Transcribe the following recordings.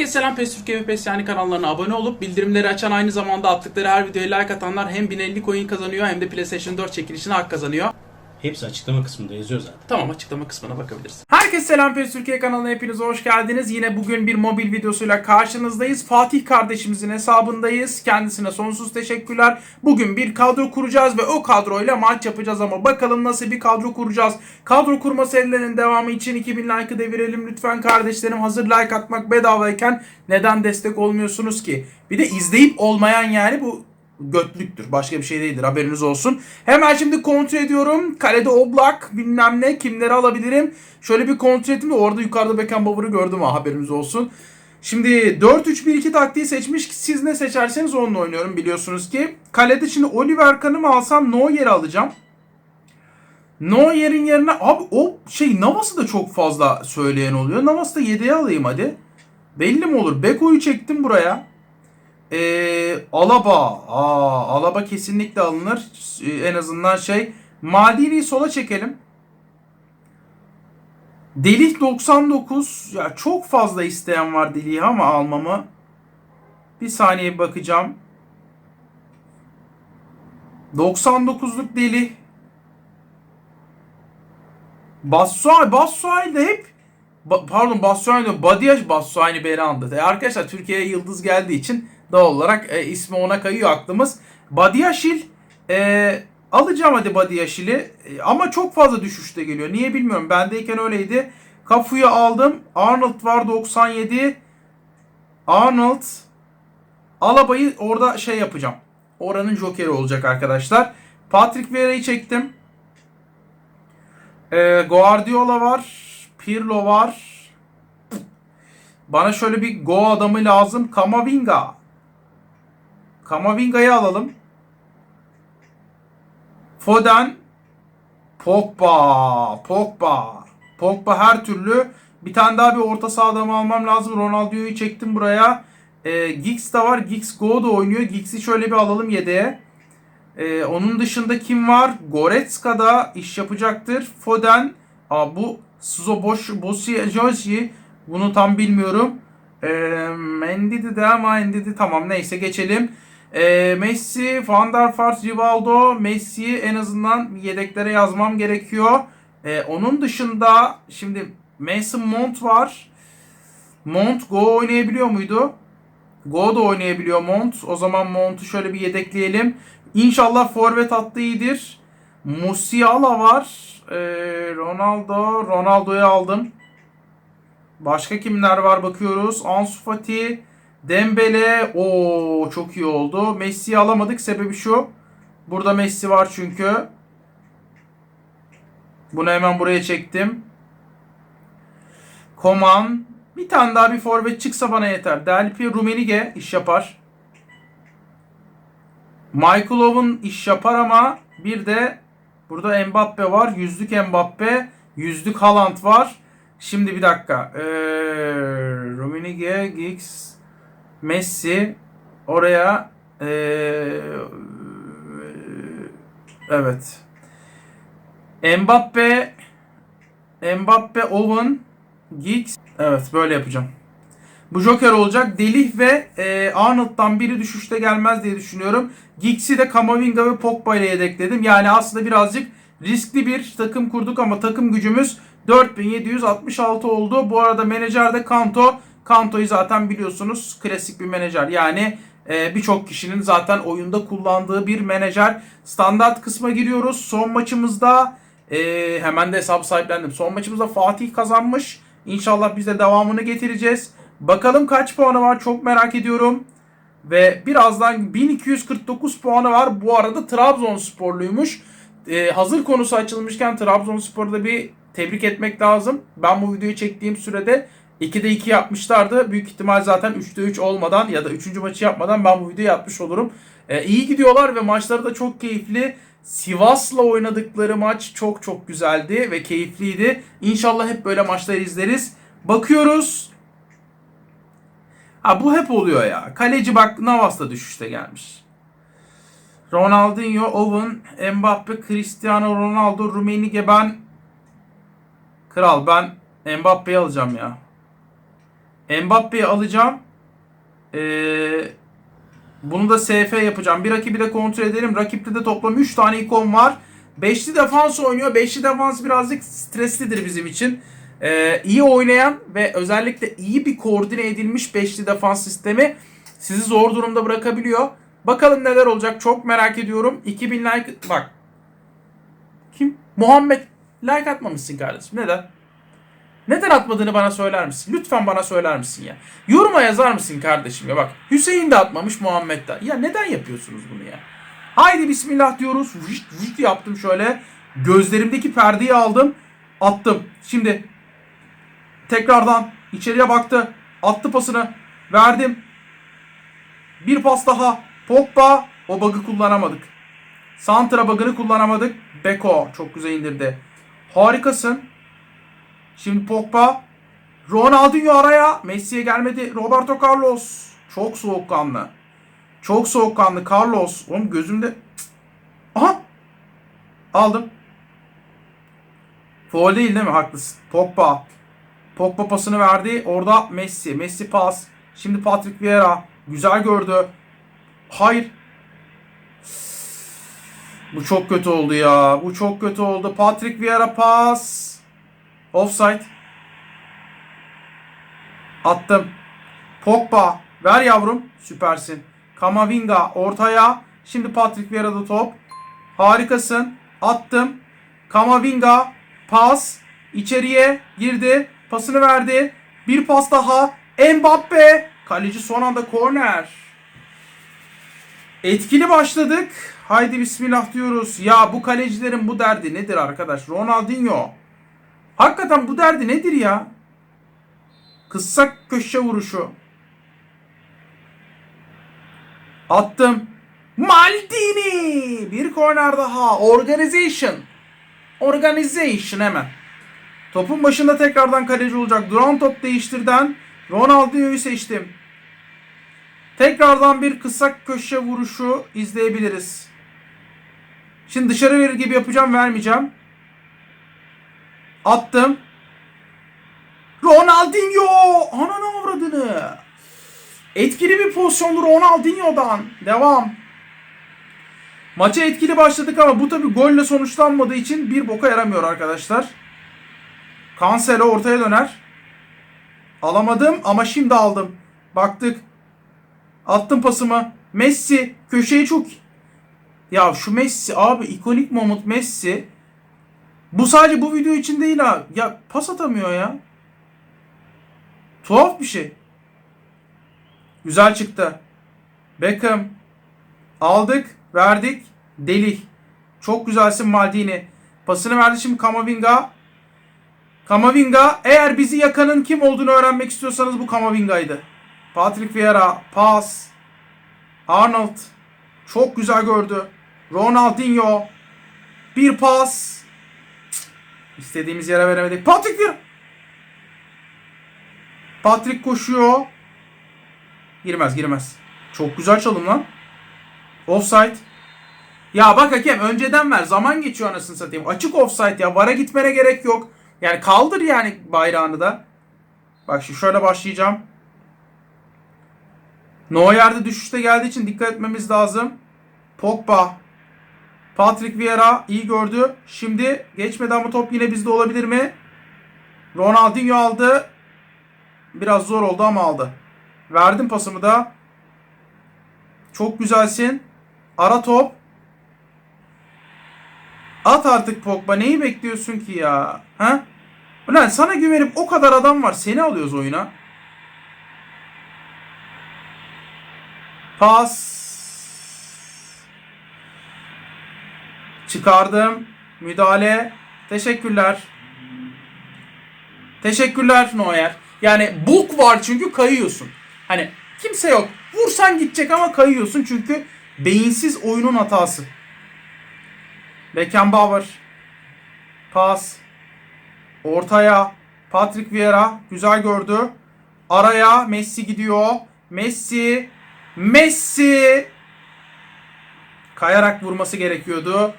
Herkese selam ve PES yani kanallarına abone olup bildirimleri açan aynı zamanda attıkları her videoya like atanlar hem 1050 coin kazanıyor hem de PlayStation 4 çekilişine hak kazanıyor. Hepsi açıklama kısmında yazıyor zaten. Tamam açıklama kısmına bakabilirsin. Herkese selam PES Türkiye kanalına hepiniz hoş geldiniz. Yine bugün bir mobil videosuyla karşınızdayız. Fatih kardeşimizin hesabındayız. Kendisine sonsuz teşekkürler. Bugün bir kadro kuracağız ve o kadroyla maç yapacağız ama bakalım nasıl bir kadro kuracağız. Kadro kurma serilerinin devamı için 2000 like'ı devirelim lütfen kardeşlerim. Hazır like atmak bedavayken neden destek olmuyorsunuz ki? Bir de izleyip olmayan yani bu götlüktür. Başka bir şey değildir. Haberiniz olsun. Hemen şimdi kontrol ediyorum. Kalede Oblak bilmem ne kimleri alabilirim. Şöyle bir kontrol ettim de orada yukarıda Beckenbauer'ı gördüm ha haberiniz olsun. Şimdi 4-3-1-2 taktiği seçmiş. Siz ne seçerseniz onunla oynuyorum biliyorsunuz ki. Kalede şimdi Oliver Kahn'ı mı alsam Neuer'i alacağım. Neuer'in yerine abi o şey Navas'ı da çok fazla söyleyen oluyor. Navas'ı da 7'ye alayım hadi. Belli mi olur? Beko'yu çektim buraya. Ee, Alaba. Aa, Alaba kesinlikle alınır. Ee, en azından şey. Maldini'yi sola çekelim. Delih 99. Ya çok fazla isteyen var Delih'i ama almamı. Bir saniye bakacağım. 99'luk Delih. Bassuay, Bassuay da hep Ba- pardon Bassuay diyorum. Badiaj Bassuay'ını beri andı. E arkadaşlar Türkiye'ye yıldız geldiği için doğal olarak e, ismi ona kayıyor aklımız. Badiaşil e, alacağım hadi Badiaşil'i e, ama çok fazla düşüşte geliyor. Niye bilmiyorum. Bendeyken öyleydi. Kafu'yu aldım. Arnold var 97. Arnold Alaba'yı orada şey yapacağım. Oranın jokeri olacak arkadaşlar. Patrick Vieira'yı çektim. E, Guardiola var. Pirlo var. Bana şöyle bir go adamı lazım. Kamavinga. Kamavinga'yı alalım. Foden. Pogba. Pogba. Pogba her türlü. Bir tane daha bir orta saha adamı almam lazım. Ronaldinho'yu çektim buraya. E, Giggs de var. Giggs Go da oynuyor. Giggs'i şöyle bir alalım yedeğe. E, onun dışında kim var? Goretzka da iş yapacaktır. Foden. Aa, bu Suzo Boş, Bosi Joshi. Bunu tam bilmiyorum. E, Mendy'di de ama Mendy'di tamam neyse geçelim. E, Messi, Van der Vaart, Rivaldo, Messi'yi en azından yedeklere yazmam gerekiyor. E, onun dışında şimdi Mason Mount var. Mount Go oynayabiliyor muydu? Go da oynayabiliyor Mount. O zaman Mount'u şöyle bir yedekleyelim. İnşallah forvet hattı iyidir. Musiala var. Ee, Ronaldo. Ronaldo'yu aldım. Başka kimler var bakıyoruz. Ansu Fati. Dembele. Oo çok iyi oldu. Messi'yi alamadık. Sebebi şu. Burada Messi var çünkü. Bunu hemen buraya çektim. Koman. Bir tane daha bir forvet çıksa bana yeter. Delpi Rumenige iş yapar. Michael Owen iş yapar ama bir de burada Mbappe var. Yüzlük Mbappe. Yüzlük Haaland var. Şimdi bir dakika. Ee, Rumenige, Giggs, Messi. Oraya ee, evet. Mbappe Mbappe, Owen, Giggs. Evet böyle yapacağım. Bu Joker olacak. Delih ve e, Arnold'dan biri düşüşte gelmez diye düşünüyorum. Giggs'i de Kamavinga ve Pogba ile yedekledim. Yani aslında birazcık riskli bir takım kurduk ama takım gücümüz 4766 oldu. Bu arada menajer de Kanto. Kanto'yu zaten biliyorsunuz klasik bir menajer. Yani e, birçok kişinin zaten oyunda kullandığı bir menajer. Standart kısma giriyoruz. Son maçımızda e, hemen de hesabı sahiplendim. Son maçımızda Fatih kazanmış. İnşallah biz de devamını getireceğiz. Bakalım kaç puanı var çok merak ediyorum. Ve birazdan 1249 puanı var. Bu arada Trabzonsporluymuş. Ee, hazır konusu açılmışken Trabzonspor'u da bir tebrik etmek lazım. Ben bu videoyu çektiğim sürede 2'de 2 yapmışlardı. Büyük ihtimal zaten 3'te 3 olmadan ya da 3. maçı yapmadan ben bu videoyu yapmış olurum. Ee, iyi gidiyorlar ve maçları da çok keyifli. Sivas'la oynadıkları maç çok çok güzeldi ve keyifliydi. İnşallah hep böyle maçlar izleriz. Bakıyoruz. Ha bu hep oluyor ya. Kaleci bak Navas da düşüşte gelmiş. Ronaldinho, Owen, Mbappe, Cristiano Ronaldo, Rummenigge ben Kral ben Mbappe'yi alacağım ya. Mbappe'yi alacağım. Ee, bunu da SF yapacağım. Bir rakibi de kontrol edelim. Rakipte de toplam 3 tane ikon var. Beşli defans oynuyor. Beşli defans birazcık streslidir bizim için. Ee, iyi oynayan ve özellikle iyi bir koordine edilmiş beşli defans sistemi sizi zor durumda bırakabiliyor. Bakalım neler olacak çok merak ediyorum. 2000 like bak. Kim? Muhammed like atmamışsın kardeşim. Neden? Neden atmadığını bana söyler misin? Lütfen bana söyler misin ya? Yoruma yazar mısın kardeşim ya bak. Hüseyin de atmamış Muhammed de. Ya neden yapıyorsunuz bunu ya? Haydi bismillah diyoruz. Vışt vışt yaptım şöyle. Gözlerimdeki perdeyi aldım. Attım. Şimdi tekrardan içeriye baktı. Attı pasını. Verdim. Bir pas daha. Pogba. O bug'ı kullanamadık. Santra bug'ını kullanamadık. Beko çok güzel indirdi. Harikasın. Şimdi Pogba. Ronaldinho araya. Messi'ye gelmedi. Roberto Carlos. Çok soğukkanlı. Çok soğukkanlı. Carlos. Oğlum gözümde... Aha. Aldım. Foul değil değil mi? Haklısın. Pogba. Pogba pasını verdi. Orada Messi. Messi pas. Şimdi Patrick Vieira. Güzel gördü. Hayır. Bu çok kötü oldu ya. Bu çok kötü oldu. Patrick Vieira pas. Offside. Attım. Pogba. Ver yavrum. Süpersin. Kamavinga ortaya. Şimdi Patrick Vieira'da top. Harikasın. Attım. Kamavinga. Pas. İçeriye girdi. Pasını verdi. Bir pas daha. Mbappe. Kaleci son anda korner. Etkili başladık. Haydi bismillah diyoruz. Ya bu kalecilerin bu derdi nedir arkadaş? Ronaldinho. Hakikaten bu derdi nedir ya? Kıssak köşe vuruşu. Attım. Maldini. Bir korner daha. Organization. Organization hemen. Topun başında tekrardan kaleci olacak. Duran top değiştirden Ronaldinho'yu seçtim. Tekrardan bir kısa köşe vuruşu izleyebiliriz. Şimdi dışarı verir gibi yapacağım vermeyeceğim. Attım. Ronaldinho! Ananı avradını. Etkili bir pozisyondu Ronaldinho'dan. Devam. Maça etkili başladık ama bu tabi golle sonuçlanmadığı için bir boka yaramıyor arkadaşlar. Cancelo ortaya döner. Alamadım ama şimdi aldım. Baktık. Attım pasımı. Messi köşeyi çok... Ya şu Messi abi ikonik moment Messi. Bu sadece bu video için değil ha. Ya pas atamıyor ya. Tuhaf bir şey. Güzel çıktı. Beckham. Aldık. Verdik. Deli. Çok güzelsin Maldini. Pasını verdi şimdi Kamavinga. Kamavinga. Eğer bizi yakanın kim olduğunu öğrenmek istiyorsanız bu Kamavinga'ydı. Patrick Vieira. Pas. Arnold. Çok güzel gördü. Ronaldinho. Bir pas. İstediğimiz yere veremedik. Patrick Vieira. Patrick koşuyor. Girmez girmez. Çok güzel çalım lan. Offside. Ya bak hakem önceden ver. Zaman geçiyor anasını satayım. Açık offside ya. Vara gitmene gerek yok. Yani kaldır yani bayrağını da. Bak şimdi şöyle başlayacağım. Neuer'de düşüşte geldiği için dikkat etmemiz lazım. Pogba. Patrick Vieira iyi gördü. Şimdi geçmedi ama top yine bizde olabilir mi? Ronaldinho aldı. Biraz zor oldu ama aldı. Verdim pasımı da. Çok güzelsin. Ara top. At artık Pogba. Neyi bekliyorsun ki ya? Ha? Ulan sana güvenip o kadar adam var. Seni alıyoruz oyuna. Pas. Çıkardım. Müdahale. Teşekkürler. Teşekkürler Neuer. Yani bulk var çünkü kayıyorsun. Hani kimse yok. Vursan gidecek ama kayıyorsun çünkü beyinsiz oyunun hatası. Beckenbauer. Pas. Ortaya. Patrick Vieira. Güzel gördü. Araya Messi gidiyor. Messi. Messi. Kayarak vurması gerekiyordu.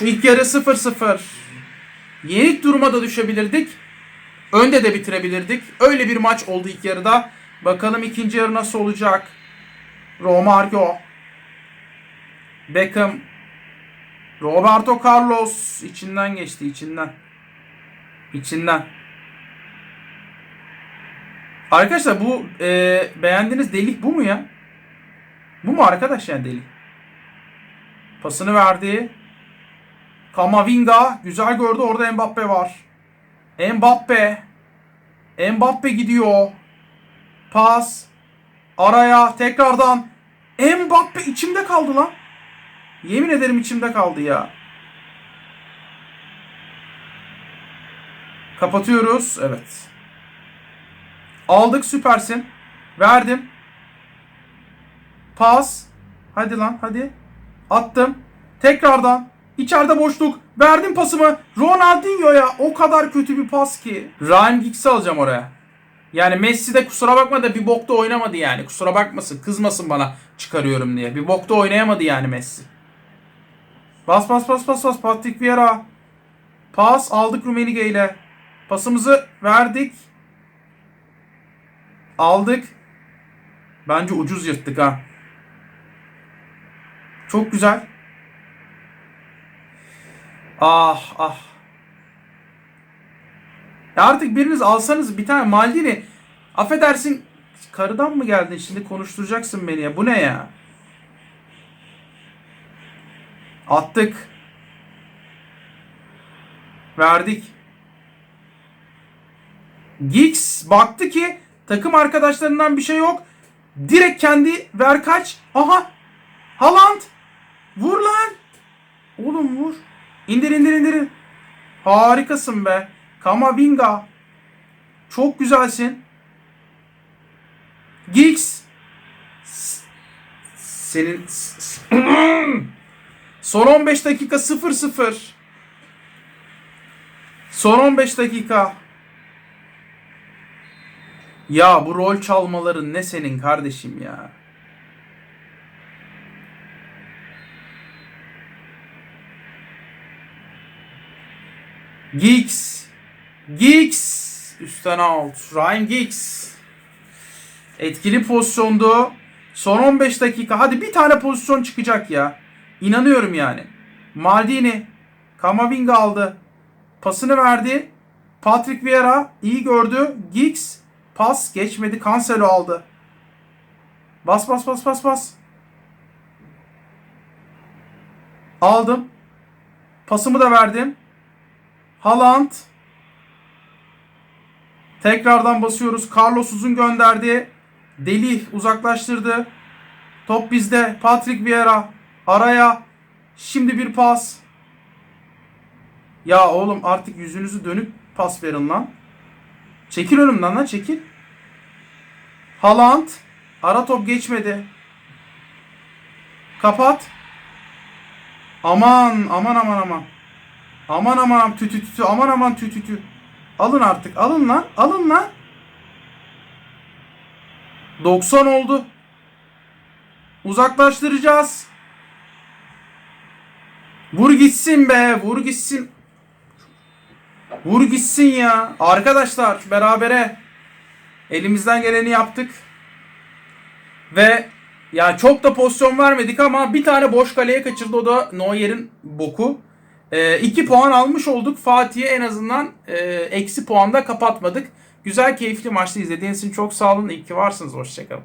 İlk yarı 0-0. Yenik duruma da düşebilirdik. Önde de bitirebilirdik. Öyle bir maç oldu ilk yarıda. Bakalım ikinci yarı nasıl olacak. Romario. Beckham. Roberto Carlos içinden geçti içinden. İçinden. Arkadaşlar bu e, beğendiğiniz delik bu mu ya? Bu mu arkadaş yani delik? Pasını verdi. Kamavinga güzel gördü orada Mbappe var. Mbappe. Mbappe gidiyor. Pas. Araya tekrardan. Mbappe içimde kaldı lan. Yemin ederim içimde kaldı ya. Kapatıyoruz. Evet. Aldık süpersin. Verdim. Pas. Hadi lan hadi. Attım. Tekrardan. İçeride boşluk. Verdim pasımı. Ronaldinho'ya o kadar kötü bir pas ki. Ryan Giggs'i alacağım oraya. Yani Messi de kusura bakma da bir bokta oynamadı yani. Kusura bakmasın. Kızmasın bana çıkarıyorum diye. Bir bokta oynayamadı yani Messi. Bas bas bas bas bas. Patrick Vieira. Pas aldık Rumenige ile. Pasımızı verdik. Aldık. Bence ucuz yırttık ha. Çok güzel. Ah ah. Ya artık biriniz alsanız bir tane Maldini. Affedersin karıdan mı geldin şimdi konuşturacaksın beni ya. Bu ne ya? Attık. Verdik. Giggs baktı ki takım arkadaşlarından bir şey yok. Direkt kendi ver kaç. Aha. Haaland. Vur lan. Oğlum vur. İndir indir indir. Harikasın be. Kamavinga. Çok güzelsin. Giggs. Senin Son 15 dakika 0-0. Son 15 dakika. Ya bu rol çalmaların ne senin kardeşim ya. Giggs. Giggs. Üstten out. Ryan Giggs. Etkili pozisyondu. Son 15 dakika. Hadi bir tane pozisyon çıkacak ya. İnanıyorum yani. Maldini. Kamavinga aldı. Pasını verdi. Patrick Vieira iyi gördü. Giggs pas geçmedi. Cancelo aldı. Bas bas bas bas bas. Aldım. Pasımı da verdim. Haaland. Tekrardan basıyoruz. Carlos uzun gönderdi. Deli uzaklaştırdı. Top bizde. Patrick Vieira araya. Şimdi bir pas. Ya oğlum artık yüzünüzü dönüp pas verin lan. Çekil önümden lan çekil. Haaland. Ara top geçmedi. Kapat. Aman aman aman aman. Aman aman tütü tütü aman aman tütü tütü. Alın artık alın lan alın lan. 90 oldu. Uzaklaştıracağız. Vur gitsin be vur gitsin. Vur gitsin ya. Arkadaşlar berabere elimizden geleni yaptık. Ve ya çok da pozisyon vermedik ama bir tane boş kaleye kaçırdı o da Neuer'in boku. 2 puan almış olduk. Fatih'e en azından e, eksi puanda kapatmadık. Güzel keyifli maçta izlediğiniz için çok sağ olun. İyi ki varsınız. Hoşçakalın.